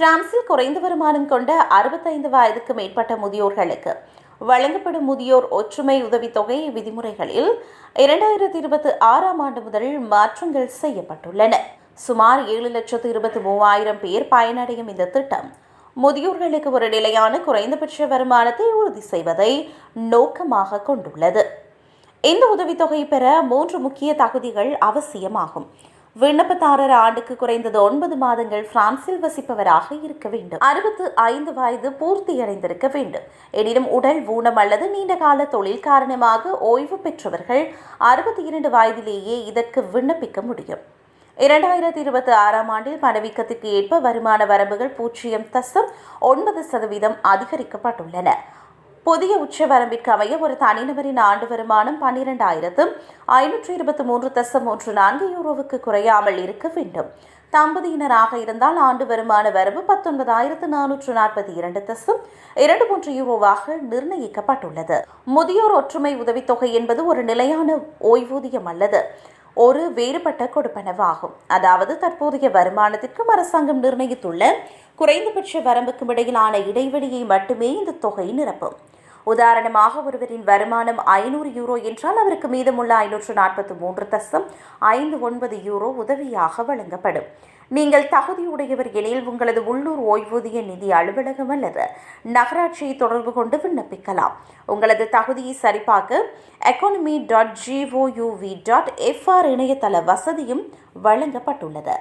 பிரான்சில் குறைந்த வருமானம் கொண்ட அறுபத்தைந்து வயதுக்கு மேற்பட்ட முதியோர்களுக்கு வழங்கப்படும் முதியோர் ஒற்றுமை உதவித்தொகை விதிமுறைகளில் இரண்டாயிரத்தி இருபத்தி ஆறாம் ஆண்டு முதல் மாற்றங்கள் செய்யப்பட்டுள்ளன. சுமார் ஏழு லட்சத்து இருபத்தி மூவாயிரம் பேர் பயனடையும் இந்த திட்டம். முதியோர்களுக்கு ஒரு நிலையான குறைந்தபட்ச வருமானத்தை உறுதி செய்வதை நோக்கமாக கொண்டுள்ளது. இந்த உதவித்தொகை பெற மூன்று முக்கிய தகுதிகள் அவசியமாகும். விண்ணப்பதாரர் ஆண்டுக்கு குறைந்தது ஒன்பது மாதங்கள் பிரான்சில் வசிப்பவராக இருக்க வேண்டும். அறுபத்து ஐந்து வயது பூர்த்தியடைந்திருக்க வேண்டும். எனினும் உடல் ஊனம் அல்லது நீண்டகால தொழில் காரணமாக ஓய்வு பெற்றவர்கள் அறுபத்தி இரண்டு வயதிலேயே இதற்கு விண்ணப்பிக்க முடியும். இரண்டாயிரத்தி இருபத்தி ஆறாம் ஆண்டில் பணவீக்கத்திற்கு ஏற்ப வருமான வரம்புகள் பூஜ்ஜியம் தசம் ஒன்பது சதவீதம் அதிகரிக்கப்பட்டுள்ளன. புதிய உச்சவரம்பிற்கு அமைய ஒரு தனிநபரின் ஆண்டு வருமானம் பன்னிரெண்டாயிரத்து ஐநூற்று இருபத்தி மூன்று தசம் மூன்று நான்கு யூரோவுக்கு குறையாமல் இருக்க வேண்டும். தம்பதியினராக இருந்தால் ஆண்டு வருமான வரம்பு பத்தொன்பதாயிரத்து நானூற்று நாற்பத்தி இரண்டு தசம் இரண்டு மூன்று யூரோவாக நிர்ணயிக்கப்பட்டுள்ளது. முதியோர் ஒற்றுமை உதவித்தொகை என்பது ஒரு நிலையான ஓய்வூதியம் அல்லது ஒரு வேறுபட்ட கொடுப்பனவாகும். அதாவது தற்போதைய வருமானத்திற்கும் அரசாங்கம் நிர்ணயித்துள்ள குறைந்தபட்ச வரம்புக்கும் இடையிலான இடைவெளியை மட்டுமே இந்த தொகை நிரப்பும். உதாரணமாக ஒருவரின் வருமானம் ஐநூறு யூரோ என்றால் அவருக்கு மீதமுள்ள ஐநூற்று நாற்பத்தி மூன்று தசம் ஐந்து ஒன்பது யூரோ உதவியாக வழங்கப்படும். நீங்கள் தகுதியுடையவர் எனில் உங்களது உள்ளூர் ஓய்வூதிய நிதி அலுவலகம் அல்லது நகராட்சியை தொடர்பு கொண்டு விண்ணப்பிக்கலாம். உங்களது தகுதியை சரிபார்க்க economy dot G O U V dot F R இணையதள வசதியும் வழங்கப்பட்டுள்ளது.